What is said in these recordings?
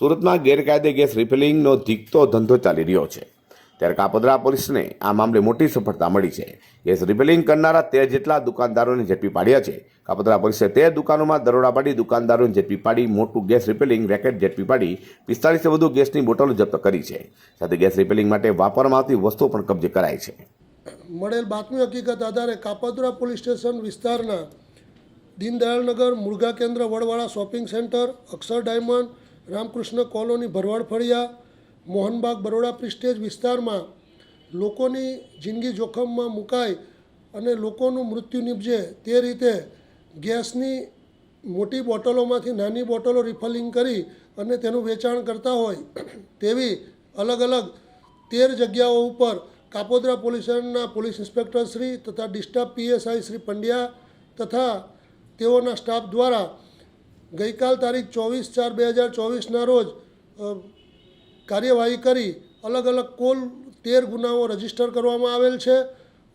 સુરતમાં ગેરકાયદે ગેસ રિફિલિંગનો ધીકતો ધંધો ચાલી રહ્યો છે. ત્યારે કાપોદ્રા પોલીસને આ મામલે મોટી સફળતા મળી છે. ગેસ રિફિલિંગ કરનારા તેર જેટલા દુકાનદારોને ઝડપી પાડ્યા છે. કાપદરા પોલીસે તેર દુકાનોમાં દરોડા પાડી દુકાનદારોને ઝડપી પાડી મોટું ગેસ રિફિલિંગ રેકેટ ઝડપી પાડી પિસ્તાળીસો વધુ ગેસની બોટલો જપ્ત કરી છે. સાથે ગેસ રિફિલિંગ માટે વાપરવામાં આવતી વસ્તુઓ પણ કબજે કરાઈ છે. મળેલ બાતમી હકીકત આધારે કાપાદુરા પોલીસ સ્ટેશન વિસ્તારના દીનદયાળનગર મુર્ગા કેન્દ્ર Vadwala shopping centre Akshar diamond Ramkrishna colony Bharwad ફળિયા, Mohanbag Baroda prestige વિસ્તારમાં લોકોની જિંદગી જોખમમાં મુકાય અને લોકોનું મૃત્યુ નીપજે તે રીતે ગેસની મોટી બોટલોમાંથી નાની બોટલો રિફલિંગ કરી અને તેનું વેચાણ કરતા હોય તેવી અલગ અલગ તેર જગ્યાઓ ઉપર કાપોદ્રા પોલીસના પોલીસ ઇન્સ્પેક્ટર શ્રી તથા ડિસ્ટર્બ પીએસઆઈ શ્રી પંડ્યા તથા તેઓના સ્ટાફ દ્વારા ગઈકાલ તારીખ ચોવીસ ચાર બે હજાર ચોવીસના રોજ કાર્યવાહી કરી અલગ અલગ કુલ તેર ગુનાઓ રજિસ્ટર કરવામાં આવેલ છે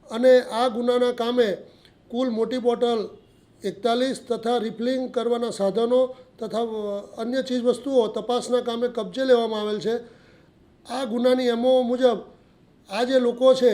અને આ ગુનાના કામે કુલ મોટી બોટલ એકતાલીસ તથા રિફિલિંગ કરવાના સાધનો તથા અન્ય ચીજવસ્તુઓ તપાસના કામે કબજે લેવામાં આવેલ છે. આ ગુનાની એમઓ મુજબ આ જે લોકો છે